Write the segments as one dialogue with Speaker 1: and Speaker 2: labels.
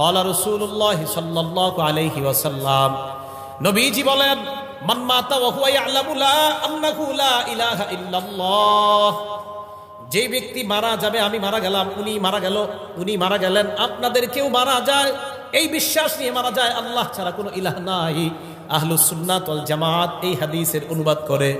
Speaker 1: কলা রসুল্লাহ সাল্লাহ আলহি ওয়াসাল্লাম নবীজি বলেন যে ব্যক্তি মারা যাবে, আমি মারা গেলাম, উনি মারা গেল, উনি মারা গেলেন, আপনাদের কেউ মারা যায়? এই বিশ্বাস নিয়ে মারা যায়, আল্লাহ ছাড়া কোনো ইলাহ নাই। ওয়াল জামাত এই হাদিসের অনুবাদ করে,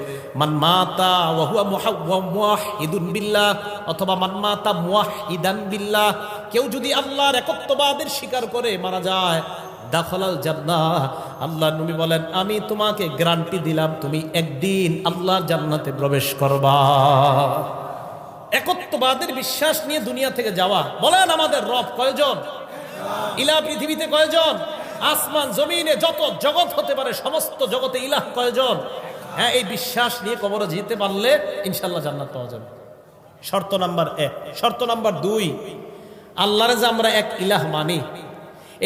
Speaker 1: মান মাতা ওয়া হুয়া মুহাওয়া মুওয়াহিদুন বিল্লাহ অথবা মান মাতা মুওয়াহিদান বিল্লাহ কেউ যদি আল্লাহর একত্ববাদের স্বীকার করে মারা যায়, দাখলাল জান্নাহ। আল্লাহ নবী বলেন, আমি তোমাকে গ্যারান্টি দিলাম, তুমি একদিন আল্লাহর জান্নাতে প্রবেশ করবা। একত্ববাদের বিশ্বাস নিয়ে দুনিয়া থেকে যাওয়া। বলেন আমাদের রব কয়জন? ইলা পৃথিবীতে কয়জন? আসমান, জমিনে যত জগৎ হতে পারে, সমস্ত জগতে ইলাহ কয়জন? হ্যাঁ এই বিশ্বাস নিয়ে কবরে যেতে পারলে ইনশাল্লাহ জান্নাত পাওয়া যাবে। শর্ত নাম্বার এক। শর্ত নাম্বার দুই আল্লাহরে যে আমরা এক ইলাহ মানি,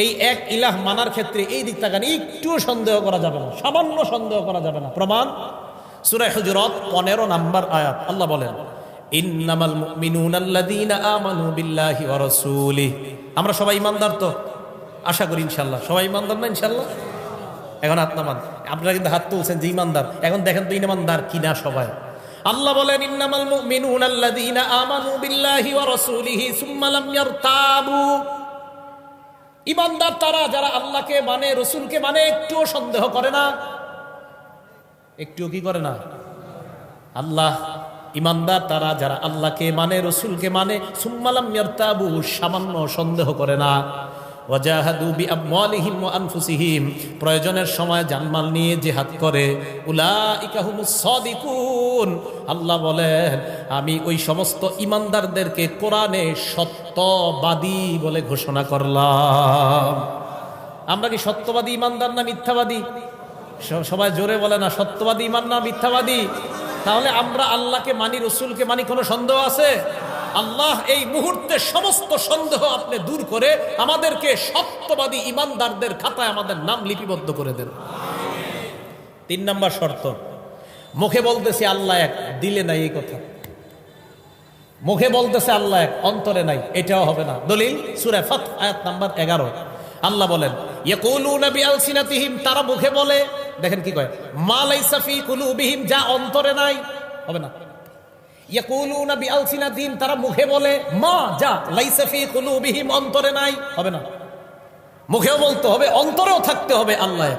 Speaker 1: এই এক ইলাহ মানার ক্ষেত্রে এই দিক তাকান একটুও সন্দেহ করা যাবে না, সামান্য সন্দেহ করা যাবে না। প্রমাণ সুরাই হুজুরত পনেরো নাম্বার আয়াত, আল্লাহ বলেন আমরা সবাই ইমানদার তো? আশা করি ইনশাআল্লাহ। সবাই ইমানদার না ইনশাআল্লাহ? এখন নামান আপনারা কিন্তু হাত তুলছেন যে ইমানদার। এখন দেখেন তো ইমানদার কিনা সবাই। আল্লাহ বলেন, ইন্নামাল মুমিনুনা আল্লাযীনা আমানু বিল্লাহি ওয়া রাসূলিহি সুম্মা লাম ইয়ারতাবু। ইমানদার তারা যারা আল্লাহকে মানে রসুলকে মানে একটুও সন্দেহ করে না। একটুও কি করে না? আল্লাহ, ইমানদার তারা যারা আল্লাহকে মানে রসুলকে মানে সুম্মালাম ইয়ারতাবু, সামান্য সন্দেহ করে না। ওয়াজাহাদু বিআমওয়ালিহিম ওয়া আনফুসিহিম। প্রয়োজনের সময় জানমাল নিয়ে জিহাদ করে। উলাইকা হুমুস সাদিকুন। আল্লাহ বলেন, আমি ওই সমস্ত ইমানদারদেরকে কোরআনে সত্যবাদী বলে ঘোষণা করলাম। আমরা কি সত্যবাদী, ইমানদার না মিথ্যাবাদী? সবাই জোরে বলে না, সত্যবাদী, ইমান না মিথ্যাবাদী? তাহলে আমরা আল্লাহকে মানি, রসুলকে মানি, কোনো সন্দেহ আছে? আল্লাহ এই মুহূর্তে সমস্ত সন্দেহ আপনি দূর করে আমাদেরকে সত্যবাদী ইমানদারদের খাতায় আমাদের নাম লিপিবদ্ধ করে দেন। তিন নম্বর শর্ত, মুখে বলতেছে আল্লাহ এক, দিলে নাই এই কথা। মুখে বলতেছে আল্লাহ এক, অন্তরে নাই, এটাও হবে না। দলিল, সুরে ফাত আয়াত নাম্বার এগারো। আল্লাহ বলেন তারা মুখে বলে, দেখেন কি কয় ফি কুলুবিহিম, যা অন্তরে নাই, হবে না। ইয়াকুলুনা বিআলসিনাতিহিম তারা মুখে বলে, মা, যা, লাইসা ফি কুলুবিহিম, অন্তরে নাই। হবে না। মুখেও বলতে হবে, অন্তরেও থাকতে হবে আল্লাহ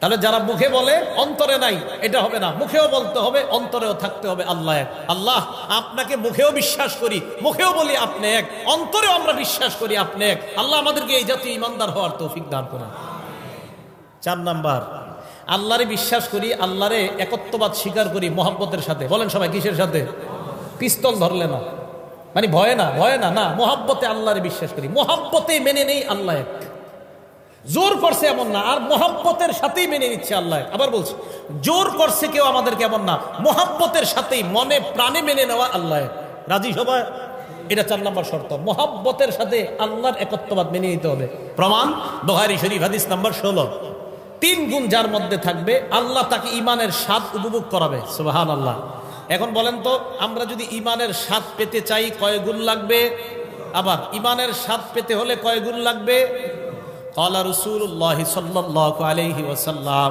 Speaker 1: তাহলে যারা মুখে বলে, অন্তরে নাই, এটা হবে না। মুখেও বলতে হবে, অন্তরেও থাকতে হবে আল্লাহ আল্লাহ, আপনাকে মুখেও বিশ্বাস করি, মুখেও বলি আপনি এক, অন্তরেও আমরা বিশ্বাস করি আপনি এক। আল্লাহ আমাদেরকে এই জাতীয় ইমানদার হওয়ার তৌফিক দান করেন। চার নাম্বার আল্লাহরে বিশ্বাস করি, আল্লাহরে একত্ববাদ স্বীকার করি মোহাব্বতের সাথে। বলেন সবাই, কিসের সাথে? পিস্তল ধরলে না। মানে ভয়ে না ভয়ে না না, মোহাব্বতে আল্লাহরে বিশ্বাস করি। মোহাব্বতে মেনে নেই আল্লাহ এক। জোর করছে এমন না, আর মোহাব্বতের সাথেই মেনে নিচ্ছে আল্লাহ আবার বলছি, জোর করছে কেউ আমাদের কেমন না, মোহাব্বতের সাথেই মনে প্রাণে মেনে নেওয়া আল্লাহ রাজি সবাই? এটা চার নম্বর শর্ত। মোহাব্বতের সাথে আল্লাহর একত্ববাদ মেনে নিতে হবে। প্রমাণ? দোহারি শরীফ, হাদিস নাম্বার ষোলো। তিন গুণ যার মধ্যে থাকবে, আল্লাহ তাকে ইমানের স্বাদ উপভোগ করাবে। সুবাহান আল্লাহ এখন বলেন তো, আমরা যদি ইমানের স্বাদ পেতে চাই, কয় গুণ লাগবে? আবার ইমানের স্বাদ পেতে হলে কয় গুণ লাগবে? কলা রসুল্লাহ আলহি ওসাল্লাম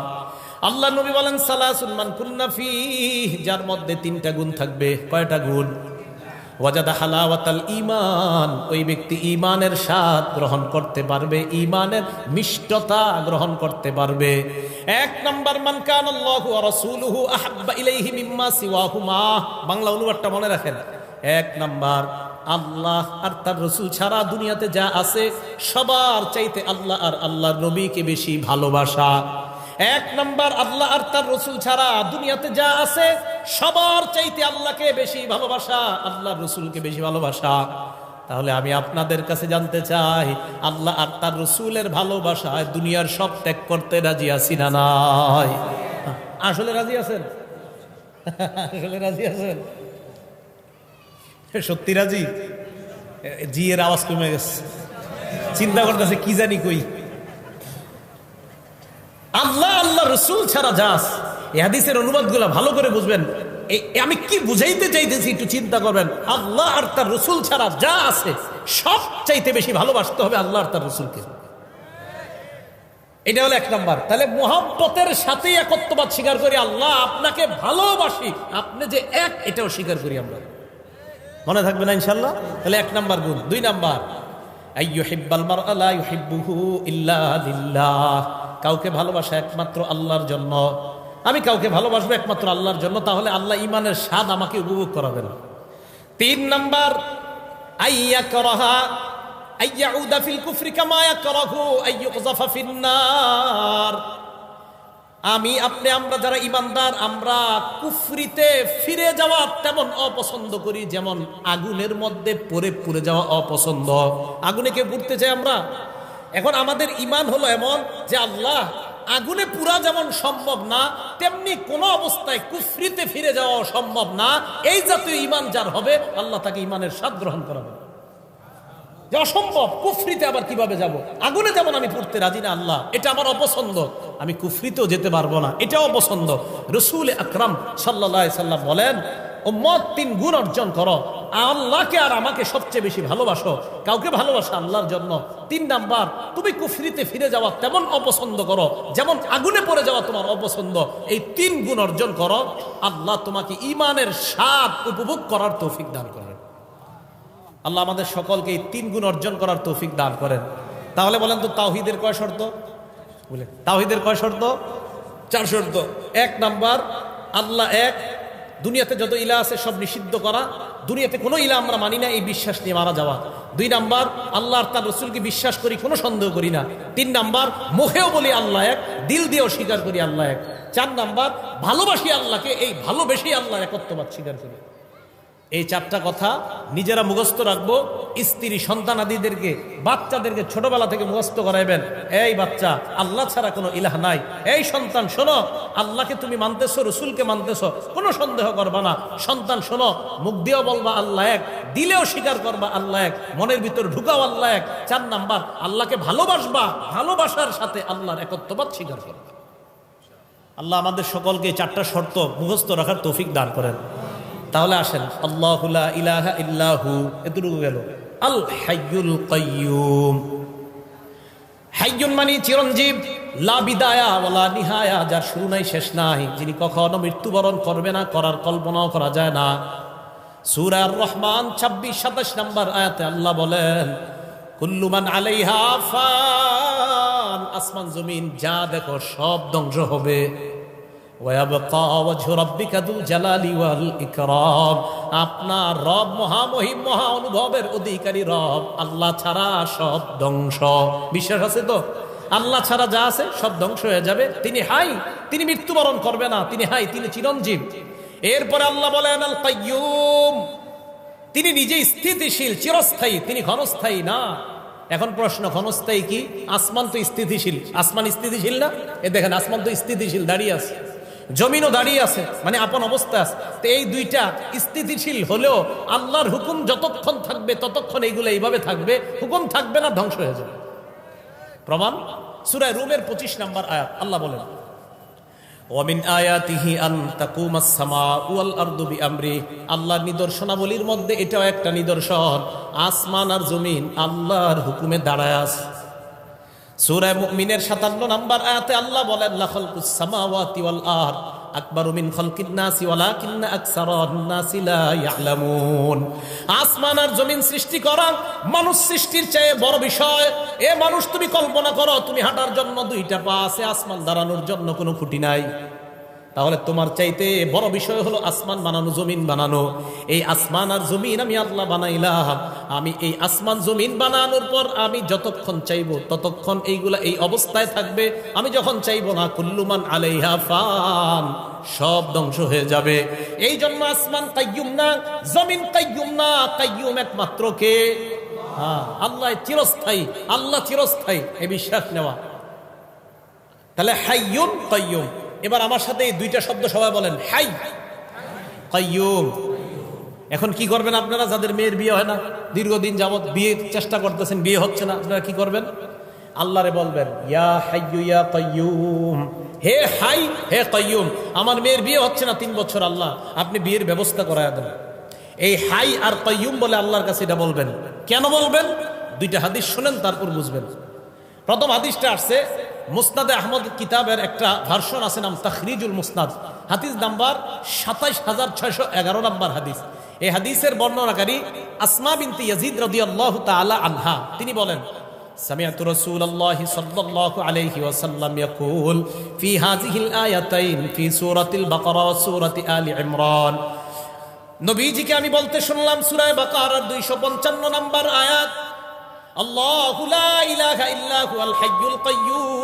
Speaker 1: আল্লাহ নবী বলেন সালাহ সুলমান কুন্নাফি যার মধ্যে তিনটা গুণ থাকবে। কয়টা গুণ? ওয়াজাদা হালাওয়াতাল ঈমান, ওই ব্যক্তি ঈমানের স্বাদ গ্রহণ করতে পারবে, ঈমানের মিষ্টতা গ্রহণ করতে পারবে। এক নাম্বার, মান কান আল্লাহু রাসূলুহু আহাব্বা ইলাইহি মিম্মা সিওয়াহুমা। বাংলা অনুবাদটা মনে রাখেন। এক নাম্বার, আল্লাহ আর তার রসুল ছাড়া দুনিয়াতে যা আছে, সবার চাইতে আল্লাহ আর আল্লাহর নবীকে বেশি ভালোবাসা। এক নাম্বার, আল্লাহ আর তার রসুল ছাড়া দুনিয়াতে যা আছে, সবার চাইতে আল্লাহকে বেশি ভালোবাসা আল্লাহ রসুলকে বেশি ভালোবাসা। তাহলে আমি আপনাদের কাছে জানতে চাই, আল্লাহ আর তার রসুলের ভালোবাসায় দুনিয়ার সব ত্যাগ করতে রাজি আছি না নাই? আসলে রাজি আছেন? আসলে রাজি আছেন? সত্যি রাজি? জি, এর আওয়াজ কমে গেছে। চিন্তা করতেছে, কি জানি কই? আল্লাহ আল্লাহ রসুল ছাড়া যাস এই হাদিসের অনুবাদ ভালো করে বুঝবেন। এ- এ আমি কি বুঝাইতে চাইতেছি একটু চিন্তা করবেন। আল্লাহ আর তার রসুল ছাড়া যা আছে সব চাইতে বেশি ভালোবাসতে হবে আল্লাহ আর তার রসুলকে। এটা হলো এক নাম্বার। তাহলে মোহাম্মতের সাথে একত্ববাদ স্বীকার করি, আল্লাহ আপনাকে ভালোবাসি। আপনি যে এক, এটাও স্বীকার করি আমরা। মনে থাকবে না ইনশাল্লাহ? তাহলে এক নাম্বার গুণ। দুই নাম্বার। আইয়ুহিব্বাল মারআ লা ইউহিব্বুহু ইল্লা লিল্লাহ। কাউকে ভালোবাসা একমাত্র আল্লাহর জন্য। আমি কাউকে ভালোবাসবো একমাত্র আল্লাহর জন্য, তাহলে আল্লাহ ইমানের স্বাদ আমাকে উপভোগ করাবেন। তিন নাম্বার, আইয়া করহা আইয়াউদা ফিল কুফরি কামা ইয়াকরাহু আইয়ুকযাফা ফিন্নার আমি, আপনি, আমরা যারা ইমানদার আমরা কুফরিতে ফিরে যাওয়া তেমন অপছন্দ করি, যেমন আগুনের মধ্যে পড়ে পুড়ে যাওয়া অপছন্দ। আগুনে কে পুড়তে চাই আমরা? এখন আমাদের ইমান হলো এমন যে আল্লাহ আগুনে পুরা যেমন সম্ভব না, তেমনি কোনো অবস্থায় কুফরিতে ফিরে যাওয়া সম্ভব না। এই জাতীয় ইমান যার হবে, আল্লাহ তাকে ইমানের স্বাদ গ্রহণ করাবে যে অসম্ভব, কুফরিতে আবার কীভাবে যাব? আগুনে যেমন আমি পড়তে রাজি না, আল্লাহ, এটা আমার অপছন্দ। আমি কুফরিতেও যেতে পারব না, এটাও অপছন্দ। রসুল আকরাম সাল্লাহ সাল্লাম বলেন ও মত তিন গুণ অর্জন করো। আল্লাহকে আর আমাকে সবচেয়ে বেশি ভালোবাসো। কাউকে ভালোবাসো আল্লাহর জন্য। তিন নাম্বার তুমি কুফরিতে ফিরে যাওয়া তেমন অপছন্দ করো যেমন আগুনে পড়ে যাওয়া তোমার অপছন্দ। এই তিন গুণ অর্জন করো আল্লাহ তোমাকে ইমানের স্বাদ উপভোগ করার তৌফিক দান করেন। আল্লাহ আমাদের সকলকে এই তিন গুণ অর্জন করার তৌফিক দান করেন। তাহলে বলেন তো তাওহিদের কয় শর্ত? বলে তাওহিদের কয় শর্ত? চার শর্ত। এক নাম্বার আল্লাহ এক দুনিয়াতে যত ইলা আছে সব নিষিদ্ধ করা, দুনিয়াতে কোনো ইলা আমরা মানি না, এই বিশ্বাস নিয়ে মারা যাওয়া। দুই নাম্বার, আল্লাহর তার রসুলকে বিশ্বাস করি, কোনো সন্দেহ করি না। তিন নাম্বার, মুখেও বলি আল্লাহ এক, দিল দিয়েও স্বীকার করি আল্লাহ এক। চার নাম্বার, ভালোবাসি আল্লাহকে, এই ভালোবেসেই আল্লাহ একত্ববাদ স্বীকার করি। এই চারটা কথা নিজেরা মুখস্থ রাখব। স্ত্রী সন্তান আদিদেরকে, বাচ্চাদেরকে ছোটবেলা থেকে মুখস্থ করাইবেন। এই বাচ্চা, আল্লাহ ছাড়া কোনো ইলাহ নাই। এই সন্তান, শোনো, আল্লাহকে তুমি মানতেছো, রসুলকে মানতেছো, কোনো সন্দেহ করবা না। সন্তান, শোনো, মুখ দিয়েও বলবা আল্লাহ এক, দিলেও স্বীকার করবা আল্লাহ এক, মনের ভিতর ঢুকাও আল্লাহ এক। চার নাম্বার, আল্লাহকে ভালোবাসবা, ভালোবাসার সাথে আল্লাহর একত্ববাদ স্বীকার করবা। আল্লাহ আমাদের সকলকে চারটা শর্ত মুখস্থ রাখার তৌফিক দান করেন। তাহলে আসেন, আল্লাহ ইলাহা ইল্লাহু এতটুকু গেল। আল হাইয়ুল কাইয়ুম হাইয়ুন মানে চিরঞ্জীব, লা বিদায়া নিহায়া যার শুরু নাই, শেষ নাই, যিনি কখনো মৃত্যুবরণ করবে না, করার কল্পনাও করা যায় না। সূরা রহমান ছাব্বিশ, সাতাশ নম্বর আয়াতে আল্লাহ বলেন কুল্লুমান আলাইহা ফান আসমান, জমিন, যা দেখো সব ধ্বংস হবে। আপনার রব মহামহিম, মহা অনুভবের অধিকারী রব। আল্লাহ ছাড়া সব ধ্বংস। বিশ্বাস আছে তো? আল্লাহ ছাড়া যা আছে সব ধ্বংস হয়ে যাবে। তিনি হাই, তিনি মৃত্যুবরণ করবে না। তিনি হাই, তিনি চিরঞ্জীব। এরপরে আল্লাহ বলেন, আল তিনি নিজে স্থিতিশীল, চিরস্থায়ী। তিনি ক্ষণস্থায়ী না। এখন প্রশ্ন, ক্ষণস্থায়ী কি? আসমান তো স্থিতিশীল। আসমান স্থিতিশীল না? এ দেখেন, আসমান তো স্থিতিশীল, দাঁড়িয়ে আছে। জমিনও দাঁড়িয়ে আছে মানে আপন অবস্থা আছে। তো এই দুইটা স্থিতিশীল হলেও আল্লাহর হুকুম যতক্ষণ থাকবে, ততক্ষণ এইগুলো এইভাবে থাকবে, হুকুম থাকবে না, ধ্বংস হয়ে যাবে। প্রমাণ? সুরায় রুমের পঁচিশ নাম্বার আয়াত, আল্লাহ বলেন নিদর্শনাবলীর মধ্যে এটাও একটা নিদর্শন, আসমান আর জমিন আল্লাহর হুকুমে দাঁড়ায় আছে। সূরা মুমিনের 57 নাম্বার আয়াতে আল্লাহ বলেন আরদ, আকবারু মিন আসমান আর জমিন সৃষ্টি মানুষ সৃষ্টির চেয়ে বড় বিষয়। এ মানুষ তুমি কল্পনা করো, তুমি হাঁটার জন্য দুইটা পা আছে, আসমান দাঁড়ানোর জন্য কোনো খুঁটি নাই। তাহলে তোমার চাইতে বড় বিষয় হলো আসমান বানানো, জমিন বানানো। এই আসমান আর জমিন আমি আল্লাহ বানাইলাম। আমি এই আসমান, জমিন বানানোর পর আমি যতক্ষণ চাইব ততক্ষণ এইগুলা এই অবস্থায় থাকবে। আমি যখন চাইব না কুল্লুমান আলাইহা ফান, সব ধ্বংস হয়ে যাবে। এই জন্য আসমান কাইয়ুম না, জমিন কাইয়ুম না, কাইয়ুম একমাত্র কে? হ্যাঁ আল্লাহ চিরস্থায়ী আল্লাহ চিরস্থায়ী। এ বিশ্বাস নেওয়া। তাহলে হাইয়ুন কাইয়ুম। এবার আমার সাথে এই দুইটা শব্দ সবাই বলেন, হাই। কাইয়ুম এখন কি করবেন আপনারা? যাদের মেয়ের বিয়ে হয় না, দীর্ঘদিন যাবৎ বিয়ে চেষ্টা করতেছেন, বিয়ে হচ্ছে না, আপনারা কি করবেন? আল্লাহরে বলবেন, ইয়া হাইয়ু ইয়া কাইয়ুম হে হাই, হে কাইয়ুম আমার মেয়ের বিয়ে হচ্ছে না তিন বছর, আল্লাহ, আপনি বিয়ের ব্যবস্থা করায় দেন। এই হাই আর কয়ুম বলে আল্লাহর কাছে এটা বলবেন। কেন বলবেন? দুইটা হাদিস শুনেন, তারপর বুঝবেন। প্রথম হাদিসটা আসছে মুসনাদে আহমদ কিতাবের একটা ভার্সন আছে নাম তখরিজুল মুসনাদ হাদিস নাম্বার সাতাইশ হাজার ছয়শো এগারো নাম্বার হাদিস এই হাদিসের বর্ণনাকারী আসমা বিনতি ইয়াজিদ রাদিয়াল্লাহু তাআলা আনহা তিনি বলেন سمعت رسول الله صلى الله عليه وسلم يقول في هذه الآيتين في سورة البقرة وسورة آل عمران নবীজিকে আমি বলতে শুনলাম সুরায় বাকারার দুইশো পঞ্চান্ন নম্বর আয়াত আল্লাহু লা ইলাহা ইল্লা হুয়াল হাইয়ুল কাইয়্যুম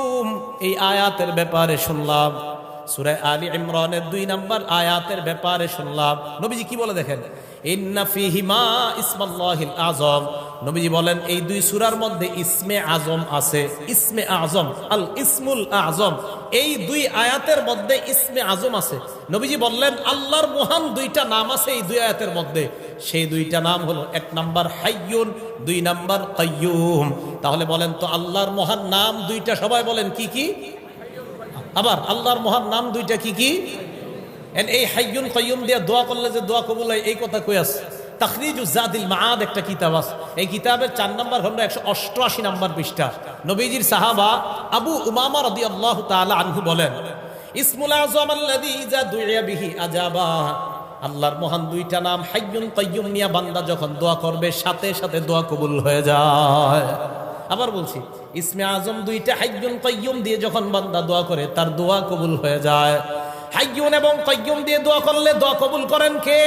Speaker 1: এই আয়াতের ব্যাপারে শুনলাম। সূরা আলী ইমরানের দুই নম্বর আয়াতের ব্যাপারে শুনলাম। নবীজি কি বলে দেখেন? আযম। নবীজি বলেন, এই দুই সূরার মধ্যে ইসমে আজম আছে। ইসমে আজম আল ইসমুল আজম এই দুই আয়াতের মধ্যে ইসমে আজম আছে। নবীজি বললেন, আল্লাহর মহান দুইটা নাম আছে এই দুই আয়াতের মধ্যে। সেই দুইটা নাম হলো, এক নাম্বার হাইয়ুন, দুই নাম্বার কাইয়ুম। তাহলে বলেন তো আল্লাহর মহান নাম দুইটা সবাই বলেন কি কি? আবার আল্লাহর মহান নাম দুইটা কি কি? এই হাইয়ুন কাইয়ুম দিয়ে দোয়া করলে যে দোয়া কবুল হয়, এই কথা কই আছে? তাখরিজুজাদিল মাআদ একটা কিতাব আছে। এই কিতাবের চার নম্বর হলো একশো অষ্টআশি নম্বর পৃষ্ঠা। নবীজির সাহাবা আবু উমামা রাদিয়াল্লাহু তাআলা আনহু বলেন, ইসমুল আযম আল্লাযী ইযা দুইয়া বিহি আজাবা আল্লাহর মহান দুইটা নাম হাইয়ুন কাইয়ুম নিয়া বান্দা যখন দোয়া করবে, সাথে সাথে দোয়া কবুল হয়ে যায়। আবার বলছি, ইসমে আজম দুইটা হাইয়ুন কাইয়ুম দিয়ে যখন বান্দা দোয়া করে, তার দোয়া কবুল হয়ে যায়। হাইয়ুন এবং কাইয়ুম দিয়ে দোয়া করলে দোয়া কবুল করেন কে?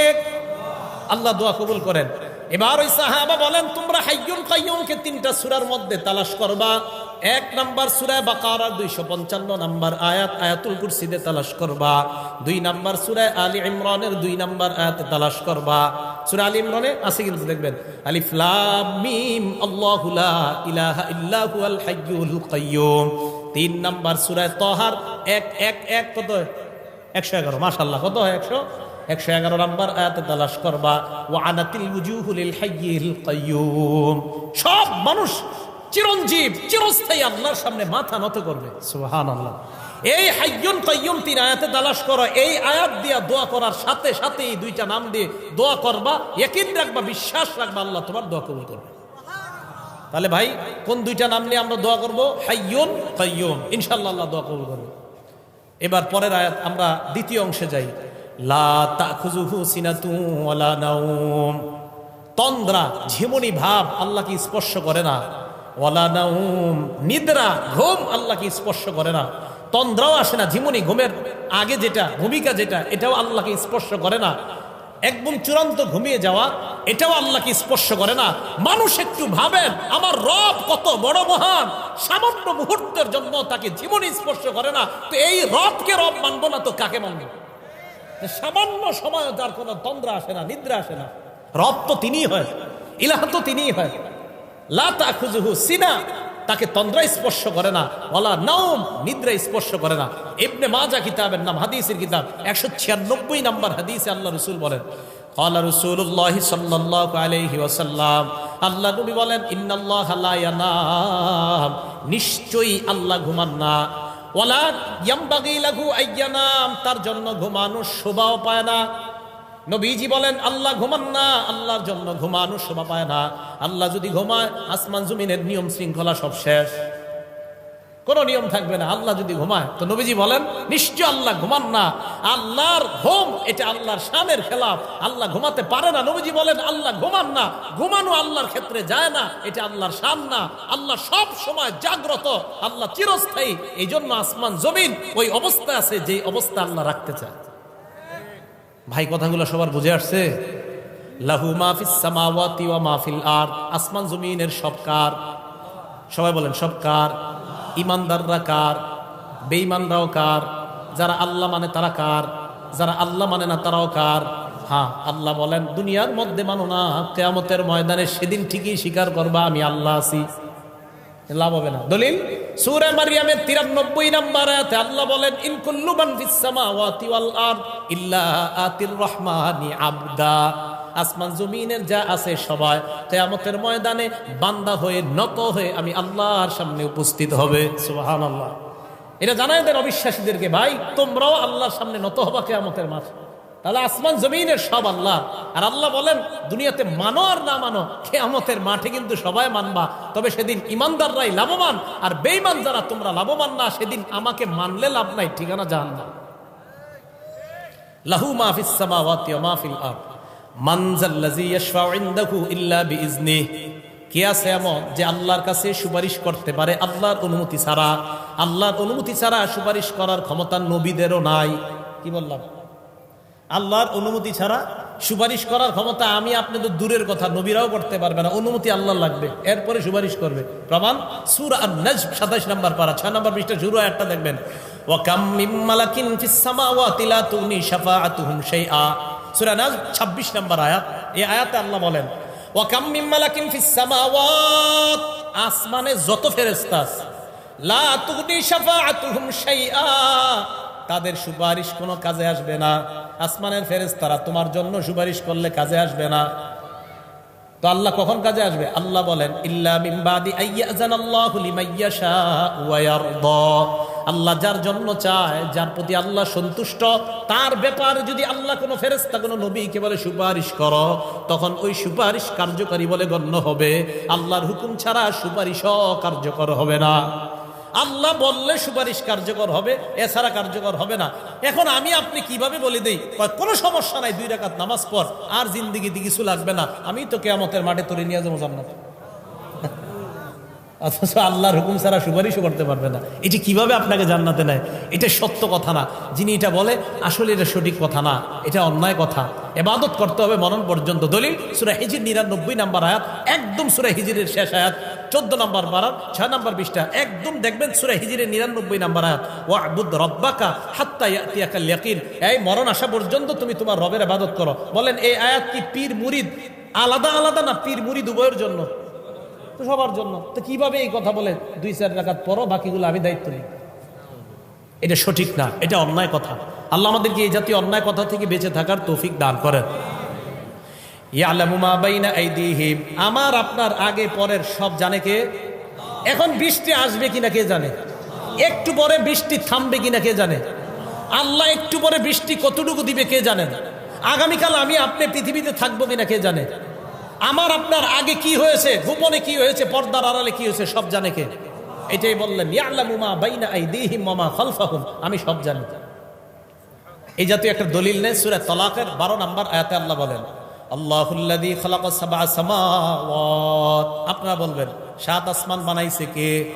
Speaker 1: আল্লাহ দোয়া কবুল করেন। এবার ওই সাহাবা বলেন, তোমরা হাইয়ুন কাইয়ুমকে তিনটা সূরার মধ্যে তালাশ করবা। এক নাম্বার সূরায় বাকারা 255 নাম্বার আয়াত আয়াতুল কুরসিতে তালাশ করবা। দুই নাম্বার সূরায় আলী ইমরানের দুই নাম্বার আয়াতে তালাশ করবা। সূরা আলী ইমরানে আছে কিন্তু দেখবেন, আলিফ লাম মিম, আল্লাহু লা ইলাহা ইল্লা হুয়াল হাইয়ুল কাইয়ুম তিন নাম্বার সূরায় তহার, এক এক এক, কত? একশো এগারো মাশাল্লাহ কত? হয় একশো একশো এগারো নম্বর আয়াতে তালাশ করবা। ও আনাতিল উজুহুলিল হাইয়িল কাইয়ুম সব মানুষ চিরঞ্জীব চিরস্থায়ী আল্লাহর সামনে মাথা নত করবে। সুবহানাল্লাহ। এই হাইয়ুন কাইয়ুম তিন আয়াতে তালাশ করো এই আয়াত দিয়া দোয়া করার সাথে সাথে এই দুইটা নাম দিয়ে দোয়া করবা ইয়াকিন রাখবা বিশ্বাস রাখবা আল্লাহ তোমার দোয়া কবুল করবে। তাহলে ভাই কোন দুইটা নাম নিয়ে আমরা দোয়া করব? হাইয়ুন কাইয়ুম ইনশাল্লাহ আল্লাহ দোয়া কবুল করবে। এবার পরের আয়াত আমরা দ্বিতীয় অংশে যাই। লা তাখুজুহু সিনাতু ওয়ালা নাউম তন্দ্রা ঝিমুনি ভাব আল্লাহকে স্পর্শ করে না। নিদ্রা, ঘুম আল্লাহকে স্পর্শ করে না। তন্দ্রাও আসে না, ঝিমুনি, ঘুমের আগে যেটা, ভূমিকা যেটা, এটাও আল্লাহকে স্পর্শ করে না। একদম চূড়ান্ত ঘুমিয়ে যাওয়া, এটাও আল্লাহকে স্পর্শ করে না। মানুষ একটু ভাবেন, আমার রব কত বড় মহান, সামান্য মুহূর্তের জন্য তাকে জীবনে স্পর্শ করে না। তো এই রবকে রব মানবো না তো কাকে মানবো? সামান্য সময় তার কোনো তন্দ্রা আসে না, নিদ্রা আসে না। রব তো তিনিই হয়, ইলাহ তো তিনিই হয়। লা তাখুজুহু সিনা তাকে তন্দ্রা স্পর্শ করে না ওলা নাওম নিদ্রা স্পর্শ করে না ইবনে মাজা কিতাবের নাম হাদিসের কিতাব একশো ছিয়ানব্বই নাম্বার হাদিসে আল্লাহ রসুল বলেন قال رسول الله صلى الله عليه وسلم আল্লাহ নবী বলেন ইন্নাল্লাহ লা ইয়ানাম নিশ্চয়ই আল্লাহ ঘুমান না ওয়ালা ইয়ামবাগি লাহু আইয়ানাম তার জন্য ঘুমানো শোভাও পায় না নবীজি বলেন, আল্লাহ ঘুমান না আল্লাহর জন্য ঘুমানো শোভা পায় না। আল্লাহ যদি ঘুমায়, আসমান জমিনের নিয়ম শৃঙ্খলা সব শেষ। কোন নিয়ম থাকবে না, আল্লাহ যদি ঘুমায়। তো নবীজি বলেন, নিশ্চয় আল্লাহ ঘুমান না আল্লাহর ঘুম, এটা আল্লাহর শানের খেলাফ। আল্লাহ ঘুমাতে পারে না। নবীজি বলেন, আল্লাহ ঘুমান না ঘুমানো আল্লাহর ক্ষেত্রে যায় না, এটা আল্লাহর শান না। আল্লাহ সব সময় জাগ্রত, আল্লাহ চিরস্থায়ী। এই জন্য আসমান, জমিন ওই অবস্থা আছে যে অবস্থা আল্লাহ রাখতে চায়। ভাই, কথাগুলো সবার বুঝে আসছে? লাহু মাহফিস সামাওয়াতি ওয়া মাহফিল আর আসমান জমিনের সব কার? সবাই বলেন, সব কার? ইমানদাররা কার? বেঈমানরাও কার? যারা আল্লাহ মানে তারা কার? যারা আল্লাহ মানে না তারাও কার? হ্যাঁ আল্লাহ বলেন, দুনিয়ার মধ্যে মানো না, কেয়ামতের ময়দানে সেদিন ঠিকই স্বীকার করবা, আমি আল্লাহ আছি। লাভ হবে না। দলিল, সূরা মারিয়ামের 93 নম্বর আয়াতে আল্লাহ বলেন, ইন মান ফিস সামাওয়াতি ওয়াল আরদ ইল্লা আতির রহমানি আবদা। আসমান, জমিনের যা আছে সবাই কিয়ামতের ময়দানে বান্দা হয়ে, নত হয়ে আমি আল্লাহর সামনে উপস্থিত হবে। সুবহানাল্লাহ। এটা জানাই দেন অবিশ্বাসীদেরকে, ভাই, তোমরাও আল্লাহর সামনে নত হবা কিয়ামতের মাঠে। তাহলে আসমান জমিনের সব আল্লাহ। আর আল্লাহ বলেন, দুনিয়াতে মানো আর না মানো, কেয়ামতের মাঠে কিন্তু সবাই মানবা। তবে সেদিন ইমানদাররাই লাভবান, আর বেইমান যারা, তোমরা লাভবান না, সেদিন আমাকে মানলে লাভ নাই, ঠিকানা জাহান না লাহু মাহফিস মাহফিল সুপারিশ করতে পারে? আল্লাহর অনুমতি ছাড়া। আল্লাহর অনুমতি ছাড়া সুপারিশ করার ক্ষমতা নবীদেরও নাই। কি বললাম? আল্লাহর অনুমতি ছাড়া সুপারিশ করার ক্ষমতা আমি আপনি তো দূরের কথা, নবীরাও করতে পারবে না, অনুমতি আল্লাহ লাগবে। এরপরে সুপারিশ করবে। প্রমাণ, সুর আর সাতাশ নম্বর পারা, ছয় নম্বর পৃষ্ঠা শুরু একটা দেখবেন। 26 নম্বর আয়াত। আল্লাহ বলেন আসমানে যত ফেরেশতা আছে, লা তাদের সুপারিশ কোনো কাজে আসবে না। আসমানের ফেরেশতারা তোমার জন্য সুপারিশ করলে কাজে আসবে না। তো আল্লাহ কখন কাজে আসবে? আল্লাহ বলেন আল্লাহ যার জন্য চায়, যার প্রতি আল্লাহ সন্তুষ্ট, তার ব্যাপারে যদি আল্লাহ কোনো ফেরেশতা, কোনো নবীকে বলে সুপারিশ করো, তখন ওই সুপারিশ কার্যকারী বলে গণ্য হবে। আল্লাহর হুকুম ছাড়া সুপারিশও কার্যকর হবে না। আল্লাহ বললে সুপারিশ কার্যকর হবে, এছাড়া কার্যকর হবে না। এখন আমি আপনি কীভাবে বলে দিই? কোনো সমস্যা নাই, দুই রাকাত নামাজ পড়, আর জিন্দিগিতে কিছু লাগবে না। আমি তো কেয়ামতের মাঠে তোরে নিয়ে যাব জান্নাত। অথচ আল্লাহর হুকুম ছাড়া সুপারিশও করতে পারবে না। এটি কীভাবে আপনাকে জান্নাতে নেয়? এটা সত্য কথা না। যিনি এটা বলে, আসলে এটা সঠিক কথা না। এটা অন্যায় কথা। এবাদত করতে হবে মরণ পর্যন্ত। দলিল, সুরা হিজির নিরানব্বই নাম্বার আয়াত, একদম সুরা হিজিরের শেষ আয়াত। চোদ্দ নম্বর বারাত, ছয় নম্বর বিশটা একদম দেখবেন সুরা হিজিরে নিরানব্বই নম্বর আয়াত ও আবুদ রব্বাকা হাত্তা এই মরণ আসা পর্যন্ত তুমি তোমার রবের আবাদত করো। বলেন, এই আয়াত কি পীর মুরিদ? আলাদা আলাদা না পীর মুরিদ উভয়ের জন্য? তো সবার জন্য। তো কীভাবে এই কথা বলে দুই চার রাখাত পরও বাকিগুলো আমি দায়িত্ব নিই। এটা সঠিক না, এটা অন্যায় কথা। আল্লাহ আমাদেরকে এই জাতীয় অন্যায় কথা থেকে বেঁচে থাকার তৌফিক দান করেন। আমার আপনার আগে পরের সব জানে কে? এখন বৃষ্টি আসবে কিনা কে জানে? একটু পরে বৃষ্টি থামবে কিনা কে জানে? আল্লাহ একটু পরে বৃষ্টি কতটুকু দিবে কে জানেন আগামীকাল আমি আপনি পৃথিবীতে থাকব কিনা কে জানে? আমার আপনার আগে কি হয়েছে? গোপনে কি হয়েছে? পর্দার আড়ালে কি হয়েছে? সব জানে কে? এটাই বললেন আমি সব জানি। এই জাতীয় একটা দলিল নেই, সুরা তলাকের বারো নম্বর আয়াতে আল্লাহ বলেন আল্লাহুল্লাযী খালাকা সামাওয়াত। আপনারা বলবেন, সাত আসমান বানাইছে কে?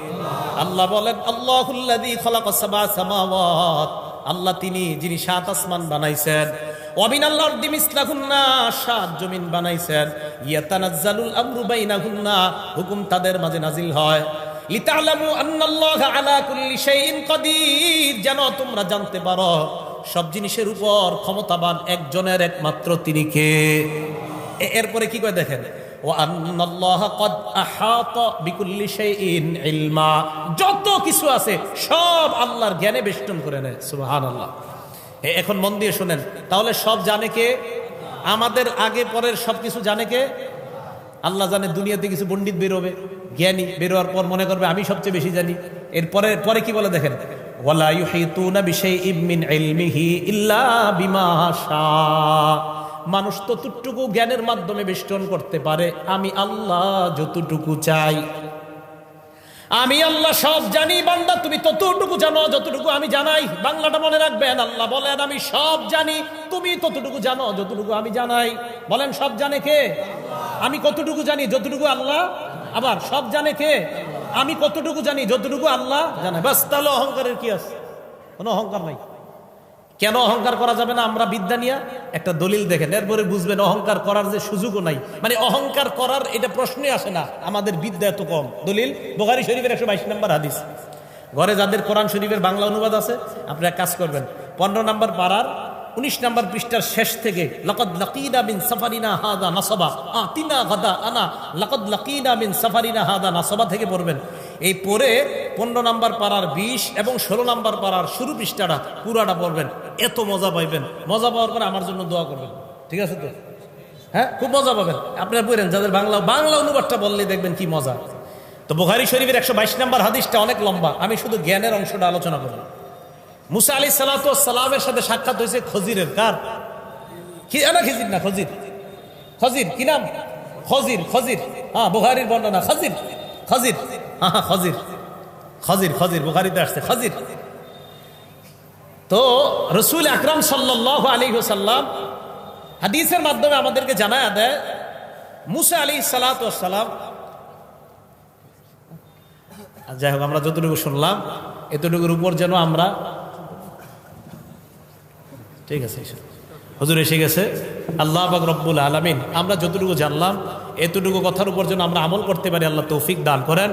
Speaker 1: আল্লাহ বলেন, আল্লাহুল্লাযী খালাকা সাবআ সামাওয়াত। আল্লাহ তিনি, যিনি সাত আসমান বানাইছেন। ওয়াবিন আল্লাহর দিমিসলাহুন্না সাত জমিন বানাইছেন। ইয়াতানাজ্জালুল আমরু বাইনাহুন্না, হুকুম তাদের মাঝে নাজিল হয়। লিতালামু আন্নাল্লাহা আলা কুল্লি শাইইন কাদির। যেন তোমরা জানতে পারো সব জিনিসের উপর ক্ষমতাবান একজনের একমাত্র তিনি কে? এরপরে কি করে দেখেন? যত কিছু আছে সব আল্লাহর জ্ঞানে বেষ্টন করে নেয়, সুবহানাল্লাহ। এ- এখন মন দিয়ে শুনেন। তাহলে সব জানে কে? আমাদের আগে পরের সব কিছু জানে কে? আল্লাহ জানে দুনিয়াতে কিছু পণ্ডিত বেরোবে, জ্ঞানী বেরোয়ার পর মনে করবে, আমি সবচেয়ে বেশি জানি। এরপরে পরে কি বলে দেখেন? ওয়ালা ইউহিতুনা বিশাইইম মিন ইলমিহি ইল্লা বিমা শাআ মানুষ ততটুকু জ্ঞানের মাধ্যমে বেষ্টন করতে পারে। আমি আল্লাহ যতটুকু চাই। আমি আল্লাহ সব জানি, বান্দা, তুমি ততটুকু জানো, যতটুকু আমি জানাই। বাংলাটা মনে রাখবেন, আল্লাহ বলেন, আমি সব জানি, তুমি ততটুকু জানো, যতটুকু আমি জানাই। বলেন, সব জানে কে? আমি কতটুকু জানি, যতটুকু আল্লাহ? আবার, সব জানে কে? আমি কতটুকু জানি? যতটুকু আল্লাহ জানে। বাস, তাহলে অহংকারের কি আছে? কোনো অহংকার নাই। কেন অহংকার করা যাবে না? আমরা বিদ্যা নিয়ে একটা দলিল দেখেন। এরপরে বুঝবেন অহংকার করার যে সুযোগও নাই। মানে অহংকার করার এটা প্রশ্নই আসে না। আমাদের বিদ্যা এত কম। দলিল বোগারি শরীফের একশো বাইশ নম্বর হাদিস। ঘরে যাদের কোরআন শরীফের বাংলা অনুবাদ আছে, আপনারা কাজ করবেন। পনেরো নম্বর পাড়ার উনিশ নম্বর পৃষ্ঠার শেষ থেকে, লকদ লকিনা বিন সাফারিনা হাদা নাসবা। আতিনা গাদা আনা। লকদ লকিনা বিন সাফারিনা হাদা। নাসবা থেকে পড়বেন। এই পরে পনেরো নম্বর পাড়ার বিশ এবং ষোলো নম্বর পাড়ার শুরু পৃষ্ঠাটা পুরাটা পড়বেন। এত মজা পাইবেন। মজা পাওয়ার পরে আমার জন্য দোয়া করবেন। ঠিক আছে তো? হ্যাঁ? খুব মজা পাবেন। আপনারা বলেন যাদের বাংলা বাংলা অনুবাদটা বললে দেখবেন কি মজা। তো বুখারি শরীফের একশো বাইশ নম্বর হাদিসটা অনেক লম্বা। আমি শুধু জ্ঞানের অংশটা আলোচনা করব মুসা আলি সালাতামের সাথে সাক্ষাৎ হয়েছে খজিরের কার? না খিজির না, খজির। খজির, কি নাম? খজির খজির। হ্যাঁ বুহারির বর্ণনা, খজির। খজির। হ্যাঁ হ্যাঁ খজির। খজির খজির, বুখারিতে আসছে, খজির। তো রসুল আকরাম সাল্লাহ আলী সাল্লাম হাদিসের মাধ্যমে আমাদেরকে জানায় দেয়, মুসা আলী সালাতাম যাই হোক, আমরা যতটুকু শুনলাম, এতটুকুর উপর যেন আমরা ঠিক আছে হজুর, এসে গেছে। আল্লাহ বাক রব্বুল আলমিন, আমরা যতটুকু জানলাম, এতটুকু কথার উপর যেন আমরা আমল করতে পারি, আল্লাহ তৌফিক দান করেন।